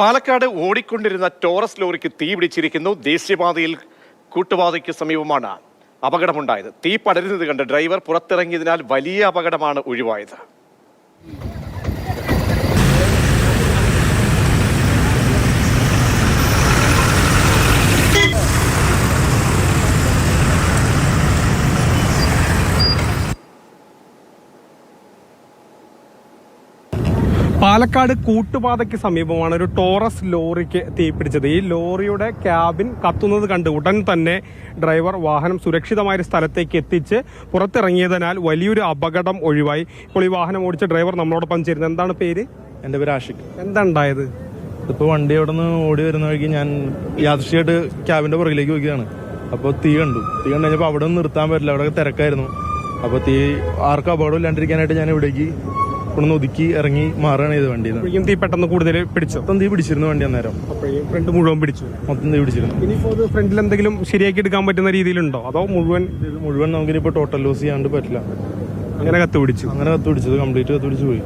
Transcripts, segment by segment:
പാലക്കാട് ഓടിക്കൊണ്ടിരുന്ന ടോറസ് ലോറിക്ക് തീ പിടിച്ചിരിക്കുന്നു. ദേശീയപാതയിൽ കൂട്ടുപാതയ്ക്ക് സമീപമാണ് അപകടമുണ്ടായത്. തീ പടരുന്നത് കണ്ട് ഡ്രൈവർ പുറത്തിറങ്ങിയതിനാൽ വലിയ അപകടമാണ് ഒഴിവായത്. പാലക്കാട് കൂട്ടുപാതയ്ക്ക് സമീപമാണ് ഒരു ടോറസ് ലോറിക്ക് തീപിടിച്ചത് ഈ ലോറിയുടെ ക്യാബിൻ കത്തുന്നത് കണ്ട് ഉടൻ തന്നെ ഡ്രൈവർ വാഹനം സുരക്ഷിതമായ ഒരു സ്ഥലത്തേക്ക് എത്തിച്ച് പുറത്തിറങ്ങിയതിനാൽ വലിയൊരു അപകടം ഒഴിവായി. ഇപ്പോൾ ഈ വാഹനം ഓടിച്ച ഡ്രൈവർ നമ്മളോടൊപ്പം ചേരുന്നത് എന്താണ് പേര്? എന്റെ പേര് ആഷിഖ്. എന്താ ഉണ്ടായത്? ഇപ്പോൾ വണ്ടി അവിടെ നിന്ന് ഓടി വരുന്ന വഴിക്ക് ഞാൻ യാദൃശ്യമായിട്ട് ക്യാബിന്റെ പുറകിലേക്ക് നോക്കിയതാണ് അപ്പോൾ തീ കണ്ടു. തീ കണ്ടു കഴിഞ്ഞപ്പോൾ അവിടെ നിന്ന് നിർത്താൻ പറ്റില്ല. അവിടെ തിരക്കായിരുന്നു. അപ്പോൾ തീ ആർക്കും അപകടം ഇല്ലാണ്ടിരിക്കാനായിട്ട് ഞാൻ ഇവിടേക്ക് കൊണ്ടുവന്ന് ഒതുക്കി ഇറങ്ങി മാറുകയാണ് ചെയ്ത് വണ്ടിയിൽ നിന്ന്. തീ പെട്ടെന്ന് കൂടുതൽ പിടിച്ചു? മൊത്തം തീ പിടിച്ചിരുന്നു വണ്ടി അന്നേരം. അപ്പോഴേക്കും ഫ്രണ്ട് മുഴുവൻ പിടിച്ചു. മൊത്തം തീ പിടിച്ചിരുന്നു. ഇനിയിപ്പോൾ അത് ഫ്രണ്ടിൽ എന്തെങ്കിലും ശരിയാക്കി എടുക്കാൻ പറ്റുന്ന രീതിയിലുണ്ടോ? അതോ മുഴുവൻ മുഴുവൻ മുഴുവൻ നമുക്കിനിപ്പോൾ ടോട്ടൽ ലോസ് ചെയ്യാണ്ട് പറ്റില്ല. അങ്ങനെ കത്ത് പിടിച്ചു. അങ്ങനെ കത്ത് പിടിച്ചത് കംപ്ലീറ്റ് കത്ത് പിടിച്ച് പോയി.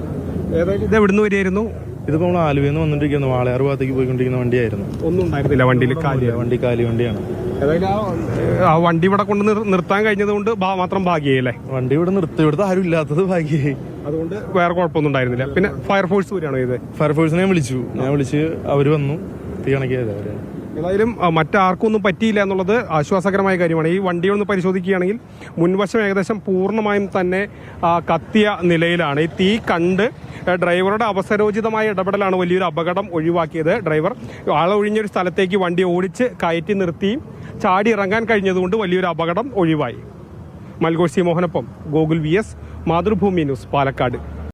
ഏതായാലും ഇത് എവിടുന്ന് വരികയായിരുന്നു? ഇതിപ്പോൾ നമ്മൾ ആലുവയിൽ നിന്ന് വന്നിട്ടിരിക്കുന്നു. വാളയാർ ഭാഗത്തേക്ക് പോയിക്കൊണ്ടിരിക്കുന്ന വണ്ടിയായിരുന്നു. ഒന്നും ഉണ്ടായിരുന്നില്ല വണ്ടിയിൽ കാലി വണ്ടി കാലി വണ്ടിയാണ്. ഏതായാലും ആ- വണ്ടി ഇവിടെ കൊണ്ട് നിർത്താൻ കഴിഞ്ഞത് കൊണ്ട് മാത്രം ഭാഗ്യല്ലേ വണ്ടി ഇവിടെ നിർത്തി ഇവിടുത്തെ ആരും ഇല്ലാത്തത് ഭാഗ്യായി അതുകൊണ്ട് വേറെ കുഴപ്പമൊന്നും ഉണ്ടായിരുന്നില്ല. പിന്നെ ഫയർഫോഴ്സ് വരികയാണോ ഇത്? ഫയർഫോഴ്സിനെ ഞാൻ വിളിച്ചു. ഞാൻ വിളിച്ച് അവർ വന്നു. തീ കണക്കിയത് അവർ. ഏതായാലും മറ്റാർക്കും ഒന്നും പറ്റിയില്ല എന്നുള്ളത് ആശ്വാസകരമായ കാര്യമാണ്. ഈ വണ്ടി ഒന്ന് പരിശോധിക്കുകയാണെങ്കിൽ മുൻവശം ഏകദേശം പൂർണമായും തന്നെ കത്തിയ നിലയിലാണ്. ഈ തീ കണ്ട് ഡ്രൈവറുടെ അവസരോചിതമായ ഇടപെടലാണ് വലിയൊരു അപകടം ഒഴിവാക്കിയത്. ഡ്രൈവർ ആളൊഴിഞ്ഞൊരു സ്ഥലത്തേക്ക് വണ്ടി ഓടിച്ച് കയറ്റി നിർത്തിയും ചാടി ഇറങ്ങാൻ കഴിഞ്ഞതുകൊണ്ട് വലിയൊരു അപകടം ഒഴിവായി. മൽഗോഷി മോഹനൊപ്പം Gokul V S Mathrubhumi news Palakkad.